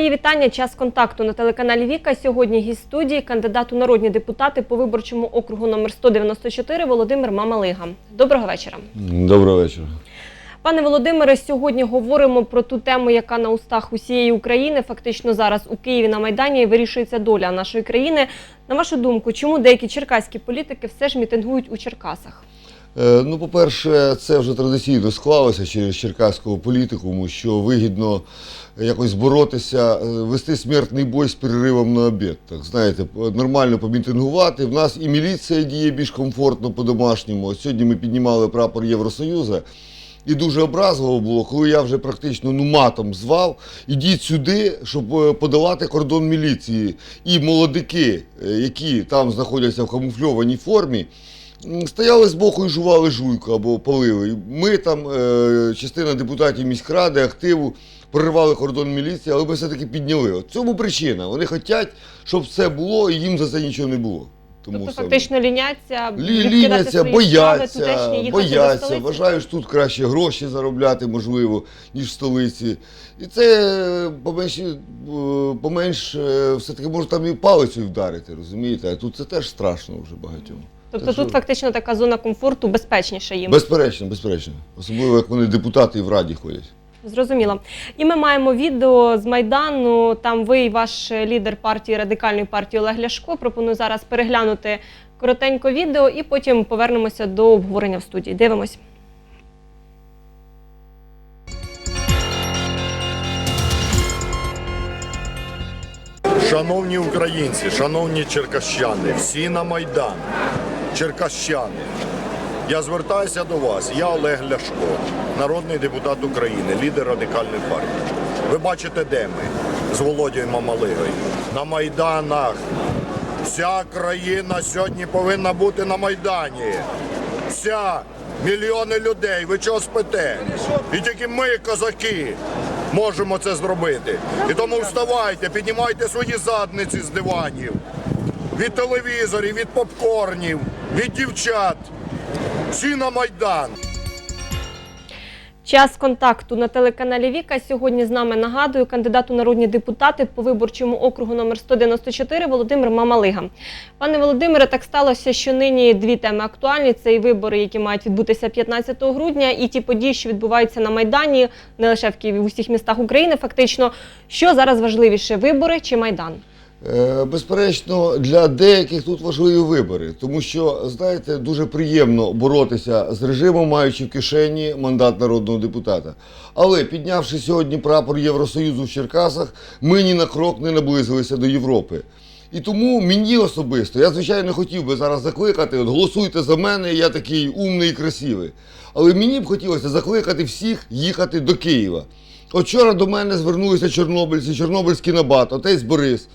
Мої вітання. Час контакту на телеканалі Віка. Сьогодні гість студії, кандидат у народні депутати по виборчому округу номер 194 Володимир Мамалига. Доброго вечора. Доброго вечора. Пане Володимире, сьогодні говоримо про ту тему, яка на устах усієї України. Фактично зараз у Києві на Майдані вирішується доля нашої країни. На вашу думку, чому деякі черкаські політики все ж мітингують у Черкасах? Е, Ну, по-перше, це вже традиційно склалося через черкаського політикуму, що вигідно якось боротися, е, вести смертний бой з переривом на обід. Так знаєте, нормально помітингувати. В нас і міліція діє більш комфортно по-домашньому. Сьогодні ми піднімали прапор Євросоюзу. І дуже образливо було, коли я вже практично ну матом звав, ідіть сюди, щоб е, подолати кордон міліції. І молодики, які там знаходяться в камуфльованій формі, стояли з боку і жували жуйку або палили. Ми там, е, частина депутатів міськради, активу, проривали кордон міліції, але ми все-таки підняли. От в цьому причина. Вони хочуть, щоб все було, і їм за це нічого не було. Тому Тобто саме. фактично ліняться, Ліняться, бояться, бояться. Вважаю, що тут краще гроші заробляти, можливо, ніж в столиці. І це е, поменше, е, поменше все-таки може там і палицею вдарити, розумієте? А тут це теж страшно вже багатьом. Тобто Так тут що- фактично така зона комфорту безпечніша їм. Безперечно, безперечно. Особливо, як вони депутати і в раді ходять. Зрозуміло. І ми маємо відео з Майдану. Там ви і ваш лідер партії радикальної партії Олег Ляшко. Пропоную зараз переглянути коротенько відео і потім повернемося до обговорення в студії. Дивимось. Шановні українці, шановні черкащани, всі на Майдан, черкащани. Я звертаюся до вас. Я Олег Ляшко, народний депутат України, лідер радикальної партії. Ви бачите, де ми з Володією Мамалигою? На Майданах. Вся країна сьогодні повинна бути на Майдані. Вся мільйони людей. Ви чого спите? І тільки ми, козаки, можемо це зробити. І тому вставайте, піднімайте свої задниці з диванів, від телевізорів, від попкорнів, від дівчат. Всі на Майдан. Час контакту на телеканалі Віка. Сьогодні з нами нагадую кандидат у народні депутати по виборчому округу номер 194 Володимир Мамалига. Пане Володимире, так сталося, що нині дві теми актуальні: це і вибори, які мають відбутися 15 грудня, і ті події, що відбуваються на майдані, не лише в Києві, в усіх містах України. Фактично, що зараз важливіше вибори чи майдан? Е, Безперечно, для деяких тут важливі вибори, тому що, знаєте, дуже приємно боротися з режимом, маючи в кишені мандат народного депутата. Але піднявши сьогодні прапор Євросоюзу в Черкасах, ми ні на крок не наблизилися до Європи. І тому мені особисто, я звичайно хотів би зараз закликати, от голосуйте за мене, я такий умний і красивий. Але мені б хотілося закликати всіх їхати до Києва. От вчора до мене звернулися чорнобильці, чорнобильський набат, отець Борис,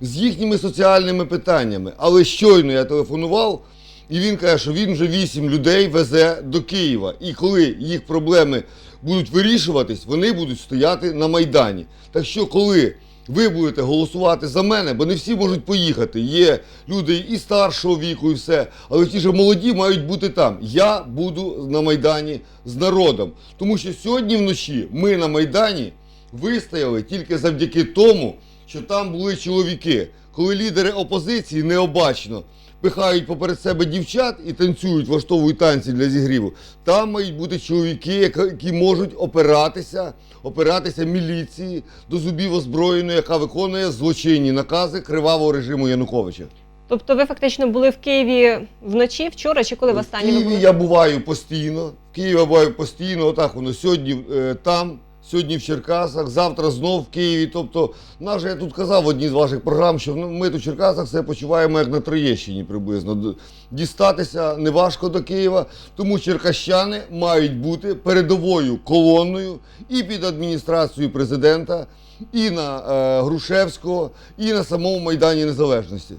з їхніми соціальними питаннями. Але щойно я телефонував, і він каже, що він вже вісім людей везе до Києва. І коли їх проблеми будуть вирішуватись, вони будуть стояти на Майдані. Так що, коли ви будете голосувати за мене, бо не всі можуть поїхати. Є люди і старшого віку, і все. Але ті ж молоді мають бути там. Я буду на Майдані з народом. Тому що сьогодні вночі ми на Майдані вистояли тільки завдяки тому, що там були чоловіки. Коли лідери опозиції необачно пихають поперед себе дівчат і танцюють, влаштовують танці для зігріву, там мають бути чоловіки, які можуть опиратися, опиратися міліції до зубів озброєної, яка виконує злочинні накази кривавого режиму Януковича. Тобто, ви фактично були в Києві вночі, вчора чи коли в В останнє ви Києві я буваю постійно. В Києві я буваю постійно. Отак воно сьогодні е, там, сьогодні в Черкасах, завтра знов в Києві. Тобто, наш я тут казав в одній з ваших програм, що ну, ми тут в Черкасах все почуваємо як на Троєщині приблизно. Дістатися неважко до Києва, тому черкащани мають бути передовою колоною і під адміністрацією президента, і на е, Грушевського, і на самому Майдані Незалежності.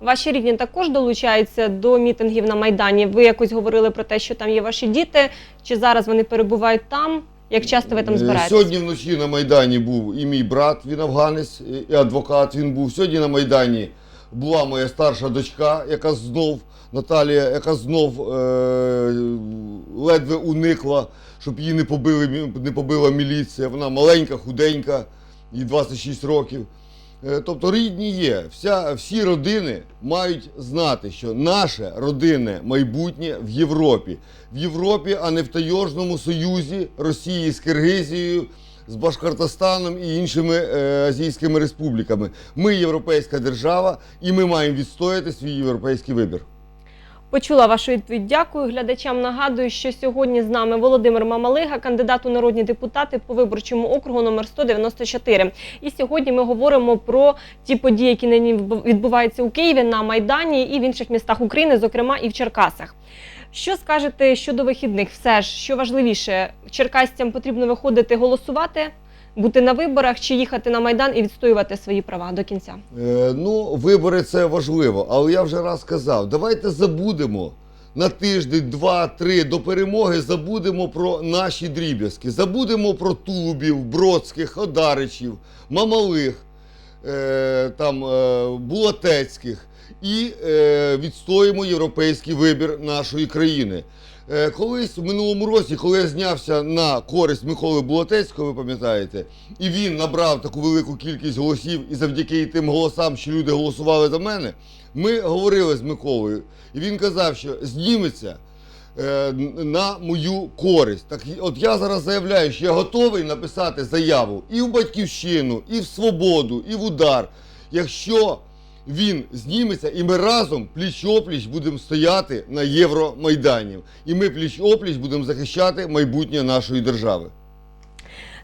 Ваші рідні також долучаються до мітингів на Майдані. Ви якось говорили про те, що там є ваші діти, чи зараз вони перебувають там? Як часто ви там Е, збираєтесь? Сьогодні вночі на Майдані був і мій брат, він афганець, і адвокат він був. Сьогодні на Майдані була моя старша дочка, яка знов, Наталія, яка знов е- ледве уникла, щоб її не, побили, не побила міліція. Вона маленька, худенька. їй 26 років. Е, Тобто рідні є. Вся, всі родини мають знати, що наше родинне майбутнє в Європі. В Європі, а не в Тайожному Союзі Росії з Киргизією, з Башкортостаном і іншими е, азійськими республіками. Ми європейська держава, і ми маємо відстояти свій європейський вибір. Почула вашу відповідь. Дякую. Глядачам нагадую, що сьогодні з нами Володимир Мамалига, кандидат у народні депутати по виборчому округу номер 194. І сьогодні ми говоримо про ті події, які нині відбуваються у Києві на Майдані і в інших містах України, зокрема і в Черкасах. Що скажете щодо вихідних? Все ж що важливіше, черкасцям потрібно виходити голосувати, бути на виборах чи їхати на майдан і відстоювати свої права до кінця? Е, ну, вибори це важливо, але я вже раз сказав, давайте забудемо на тиждень, два, три до перемоги, забудемо про наші дріб'язки, забудемо про Тулубів, Бродських, Одаричів, Мамалих, е, там, е, Булатецьких і е, відстоїмо європейський вибір нашої країни. Е, Колись в минулому році, коли я знявся на користь Миколи Булатецького, ви пам'ятаєте, і він набрав таку велику кількість голосів, і завдяки тим голосам, що люди голосували за мене, ми говорили з Миколою. І він казав, що зніметься е, на мою користь. Так от я зараз заявляю, що я готовий написати заяву і в батьківщину, і в свободу, і в удар. Якщо він зніметься, і ми разом пліч-опліч будемо стояти на Євромайдані. І ми пліч-опліч будемо захищати майбутнє нашої держави.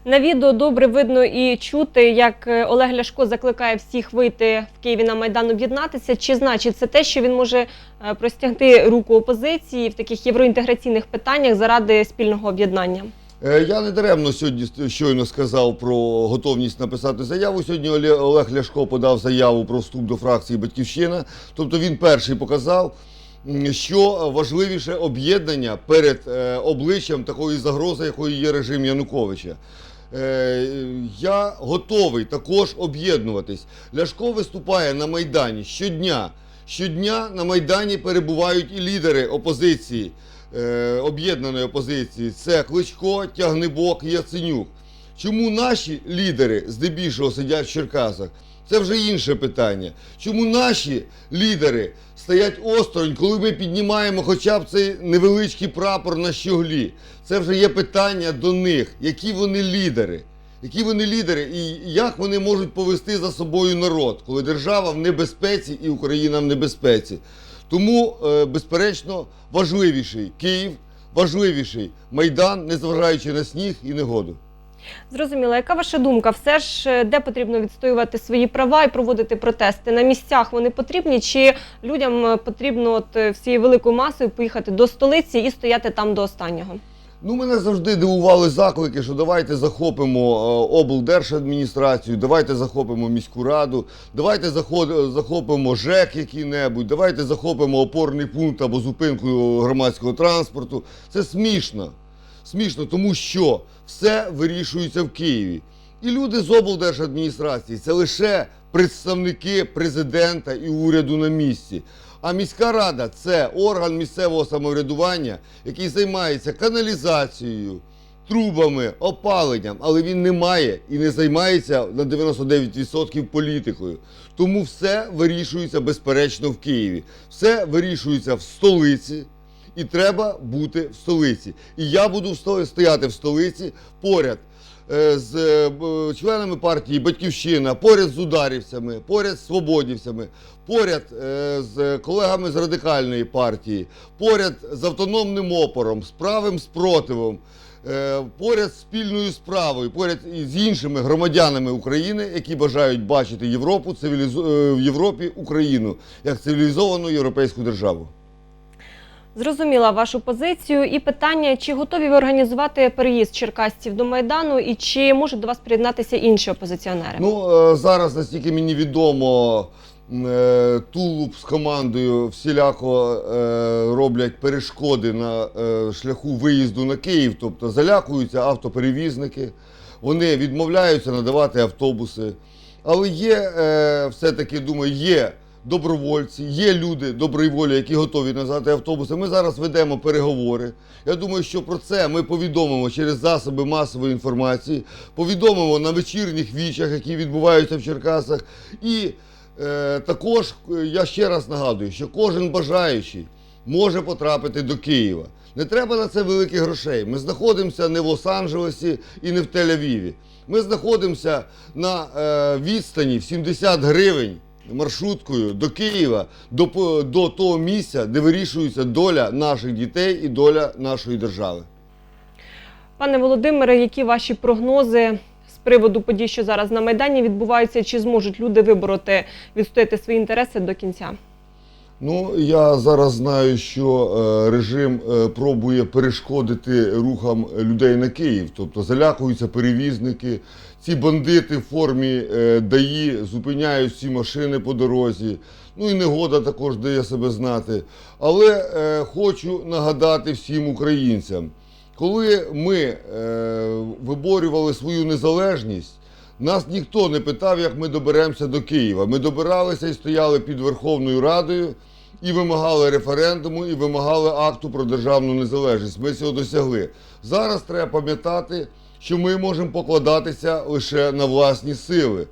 На відео добре видно і чути, як е, Олег Ляшко закликає всіх вийти в Києві на майдан об'єднатися. Чи значить це те, що він може е, простягти руку опозиції в таких євроінтеграційних питаннях заради спільного об'єднання? Е, Я не даремно сьогодні щойно сказав про готовність написати заяву. Сьогодні Оле- Олег Ляшко подав заяву про вступ до фракції Батьківщина. Тобто він перший показав, що важливіше об'єднання перед е, обличчям такої загрози, якою є режим Януковича. Е, Я готовий також об'єднуватись. Ляшко виступає на Майдані щодня. Щодня на Майдані перебувають і лідери опозиції, е, об'єднаної опозиції. Це Кличко, Тягнебок, Яценюк. Чому наші лідери здебільшого сидять в Черкасах? Це вже інше питання. Чому наші лідери стоять осторонь, коли ми піднімаємо хоча б цей невеличкий прапор на щоглі? Це вже є питання до них, які вони лідери. Які вони лідери і як вони можуть повести за собою народ, коли держава в небезпеці і Україна в небезпеці. Тому, е, безперечно, важливіший Київ, важливіший Майдан, незважаючи на сніг і негоду. Зрозуміло, яка ваша думка? Все ж е, де потрібно відстоювати свої права і проводити протести? На місцях вони потрібні, чи людям е, потрібно от всією великою масою поїхати до столиці і стояти там до останнього? Ну, мене завжди дивували заклики, що давайте захопимо е, облдержадміністрацію, давайте захопимо міську раду, давайте захопимо ЖЕК який-небудь, давайте захопимо опорний пункт або зупинку громадського транспорту. Це смішно. Смішно, тому що все вирішується в Києві. І люди з облдержадміністрації це лише представники президента і уряду на місці. А міська рада це орган місцевого самоврядування, який займається каналізацією, трубами, опаленням, але він не має і не займається на 99% політикою. Тому все вирішується безперечно в Києві. Все вирішується в столиці. І треба бути в столиці. І я буду стояти в столиці поряд з е, членами партії Батьківщина, поряд з ударівцями, поряд з свободівцями, поряд е, з колегами з радикальної партії, поряд з автономним опором, з правим спротивом, е, поряд з спільною справою, поряд із іншими громадянами України, які бажають бачити Європу цивілізу... е, в Європі Україну як цивілізовану європейську державу. Зрозуміла вашу позицію і питання: чи готові ви організувати переїзд черкасців до майдану, і чи можуть до вас приєднатися інші опозиціонери? Ну е, зараз, наскільки мені відомо, е, Тулуб з командою всіляко е, роблять перешкоди на шляху виїзду на Київ, тобто залякуються автоперевізники, вони відмовляються надавати автобуси. Але є все-таки, думаю, є добровольці, є люди доброї волі, які готові назвати автобуси. Ми зараз ведемо переговори. Я думаю, що про це ми повідомимо через засоби масової інформації, повідомимо на вечірніх вічах, які відбуваються в Черкасах. І е, також е, я ще раз нагадую, що кожен бажаючий може потрапити до Києва. Не треба на це великих грошей. Ми знаходимося не в Лос-Анджелесі і не в Тель-Авіві. Ми знаходимося на е, відстані в 70 гривень маршруткою до Києва, до, до того місця, де вирішується доля наших дітей і доля нашої держави. Пане Володимире, які ваші прогнози з приводу подій, що зараз на Майдані відбуваються? Чи зможуть люди вибороти, відстояти свої інтереси до кінця? Ну, я зараз знаю, що е, режим е, пробує перешкодити рухам людей на Київ, тобто залякуються перевізники. Ці бандити в формі е, ДАІ зупиняють всі машини по дорозі. Ну і негода також дає себе знати. Але е, хочу нагадати всім українцям, коли ми е, виборювали свою незалежність, нас ніхто не питав, як ми доберемося до Києва. Ми добиралися і стояли під Верховною Радою і вимагали референдуму, і вимагали акту про державну незалежність. Ми цього досягли. Зараз треба пам'ятати, що ми можемо покладатися лише на власні сили.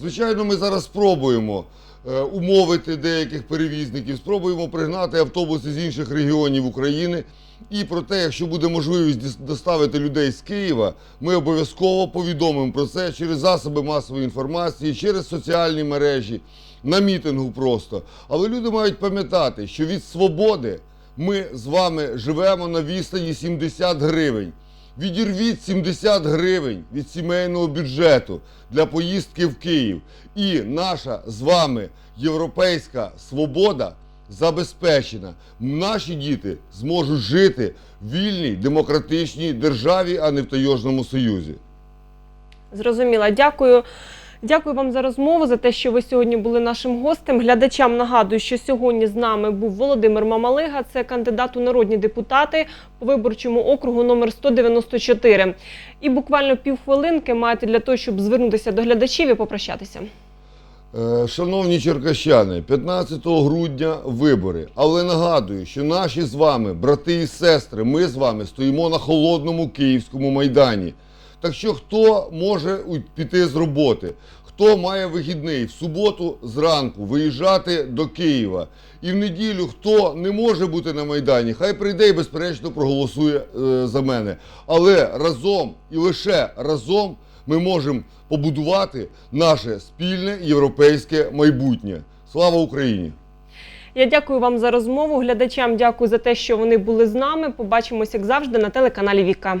Звичайно, ми зараз спробуємо е, умовити деяких перевізників, спробуємо пригнати автобуси з інших регіонів України. І про те, якщо буде можливість доставити людей з Києва, ми обов'язково повідомимо про це через засоби масової інформації, через соціальні мережі, на мітингу просто. Але люди мають пам'ятати, що від свободи ми з вами живемо на відстані 70 гривень. Відірвіть 70 гривень від сімейного бюджету для поїздки в Київ. І наша з вами європейська свобода забезпечена. Наші діти зможуть жити в вільній демократичній державі, а не в Тайожному Союзі. Зрозуміла, дякую. Дякую вам за розмову, за те, що ви сьогодні були нашим гостем. Глядачам нагадую, що сьогодні з нами був Володимир Мамалига, це кандидат у народні депутати по виборчому округу номер 194. І буквально півхвилинки маєте для того, щоб звернутися до глядачів і попрощатися. Е, Шановні черкащани, 15 грудня вибори. Але нагадую, що наші з вами, брати і сестри, ми з вами стоїмо на холодному київському майдані. Так що хто може піти з роботи, хто має вихідний в суботу зранку виїжджати до Києва, і в неділю хто не може бути на майдані, хай прийде і безперечно проголосує е, за мене. Але разом і лише разом ми можемо побудувати наше спільне європейське майбутнє. Слава Україні! Я дякую вам за розмову. Глядачам дякую за те, що вони були з нами. Побачимось, як завжди, на телеканалі Віка.